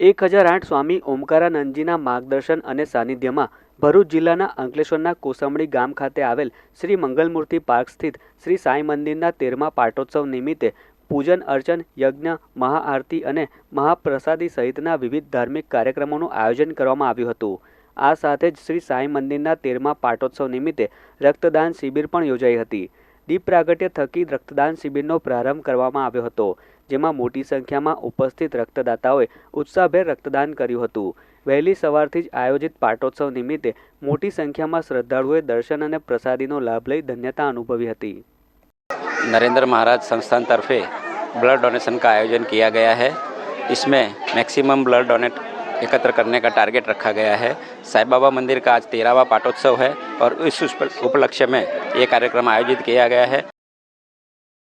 એક હજાર આઠ સ્વામી ઓમકારાનંદજીના માર્ગદર્શન અને સાનિધ્યમાં ભરૂચ જિલ્લાના અંકલેશ્વરના કોસંબડી ગામ ખાતે આવેલ શ્રી મંગલમૂર્તિ પાર્ક સ્થિત શ્રી સાંઈ મંદિરના તેરમા પાટોત્સવ નિમિત્તે પૂજન અર્ચન, યજ્ઞ, મહાઆરતી અને મહાપ્રસાદી સહિતના વિવિધ ધાર્મિક કાર્યક્રમોનું આયોજન કરવામાં આવ્યું હતું. આ સાથે જ શ્રી સાંઈ મંદિરના તેરમા પાટોત્સવ નિમિત્તે રક્તદાન શિબિર પણ યોજાઈ હતી. દીપ પ્રાગટ્ય થકી રક્તદાન શિબિરનો પ્રારંભ કરવામાં આવ્યો હતો જેમાં મોટી સંખ્યામાં ઉપસ્થિત રક્તદાતાઓએ ઉત્સાહભેર રક્તદાન કર્યું હતું વહેલી સવારથી જ આયોજિત પાટોત્સવ નિમિત્તે મોટી સંખ્યામાં શ્રદ્ધાળુઓએ દર્શન અને પ્રસાદીનો લાભ લઈ ધન્યતા અનુભવી હતી नरेंद्र महाराज संस्थान तरफे ब्लड डोनेशन का आयोजन किया गया है इसमें मैक्सिमम ब्लड डोनेट एकत्र करने का टारगेट रखा गया है साईं बाबा मंदिर का आज तेरहवा पाटोत्सव है और इस उपलक्ष्य में ये कार्यक्रम आयोजित किया गया है